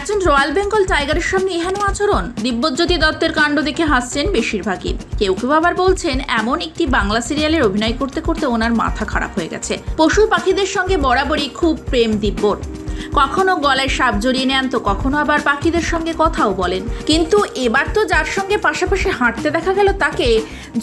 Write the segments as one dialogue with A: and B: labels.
A: একজন রয়্যাল বেঙ্গল টাইগারের সামনে এহেন আচরণ? দিব্যজ্যোতি দত্তের কাণ্ড দেখে হাসছেন বেশিরভাগই। কেউ কেউ আবার বলছেন, এমন একটি বাংলা সিরিয়ালের অভিনয় করতে করতে ওনার মাথা খারাপ হয়ে গেছে। পশু পাখিদের সঙ্গে বরাবরই খুব প্রেম দিব্যর। কখনো গলায় সাপ জড়িয়ে নেন, তো কখনো আবার পাখিদের সঙ্গে কথাও বলেন। কিন্তু এবার তো যার সঙ্গে পাশাপাশি হাঁটতে দেখা গেল তাকে,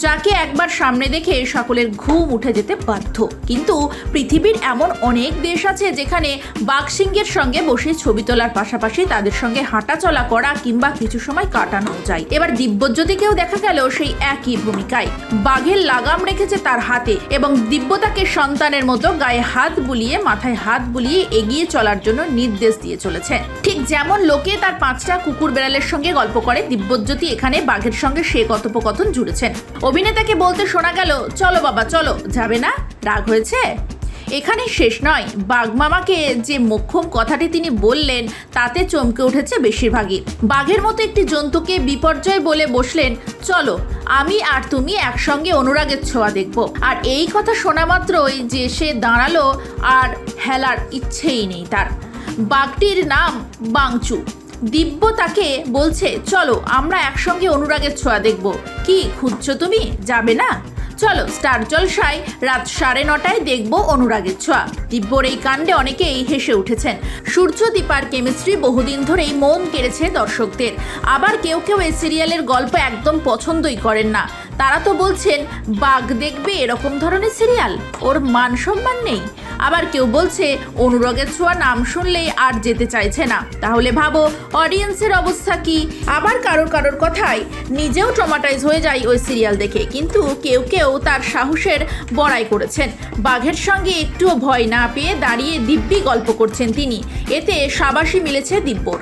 A: যাকে একবার সামনে দেখে সকলের ঘুম উঠে যেতে বাধ্য। কিন্তু পৃথিবীর এমন অনেক দেশ আছে যেখানে বাঘসিংহের সঙ্গে বসে ছবি তোলার পাশাপাশি তাদের সঙ্গে হাঁটা চলা করা কিংবা কিছু সময় কাটানো যায়। এবার দিব্যজ্যোতিকেও দেখা গেল সেই একই ভূমিকায়। বাঘের লাগাম রেখেছে তার হাতে এবং দিব্যতাকে সন্তানের মতো গায়ে হাত বুলিয়ে, মাথায় হাত বুলিয়ে এগিয়ে চলার জন্য নির্দেশ দিয়ে চলেছে। ঠিক যেমন লোকে তার পাঁচটা কুকুর বেড়ালের সঙ্গে গল্প করে, দিব্যজ্যোতি এখানে বাঘের সঙ্গে সে কথোপকথন জুড়েছেন। অভিনেতাকে বলতে শোনা গেল, চলো বাবা, চলো, যাবে না? রাগ হয়েছে? এখানে শেষ নয়। বাঘমামাকে যে মোক্ষম কথাটি তিনি বললেন, তাতে চমকে উঠেছে বেশিরভাগই। বাঘের মতো একটি জন্তুকে বিপর্যয় বলে বসলেন, চলো, আমি আর তুমি একসঙ্গে অনুরাগের ছোঁয়া দেখব। আর এই কথা শোনা মাত্রই যে সে দাঁড়াল, আর হেলার ইচ্ছেই নেই তার। বাঘটির নাম বাংচু। দিব্য তাকে বলছে, চলো, আমরা একসঙ্গে অনুরাগের ছোঁয়া দেখব। কি খুঁজছো তুমি? যাবে না? চলো, স্টার জলসায় রাত সাড়ে নটায় দেখব অনুরাগের ছোঁয়া। দিব্যর এই কাণ্ডে অনেকেই হেসে উঠেছেন। সূর্য দীপার কেমিস্ট্রি বহুদিন ধরেই মন কেড়েছে দর্শকদের। আবার কেউ কেউ এই সিরিয়ালের গল্প একদম পছন্দই করেন না। তারা তো বলছেন, বাঘ দেখবে এরকম ধরনের সিরিয়াল? ওর মান সম্মান নেই। আবার কেউ বলছে, অনুরাগের ছোঁয়া নাম শুনলেই আর যেতে চাইছে না। তাহলে ভাবো অডিয়েন্সের অবস্থা কি? আবার কারোর কারোর কথায় নিজেও ট্রমাটাইজ হয়ে যায় ওই সিরিয়াল দেখে। কিন্তু কেউ কেউ তার সাহসের বড়াই করেছেন। বাঘের সঙ্গে একটুও ভয় না পেয়ে দাঁড়িয়ে দিব্যি গল্প করছেন তিনি। এতে সাবাসী মিলেছে দিব্যর।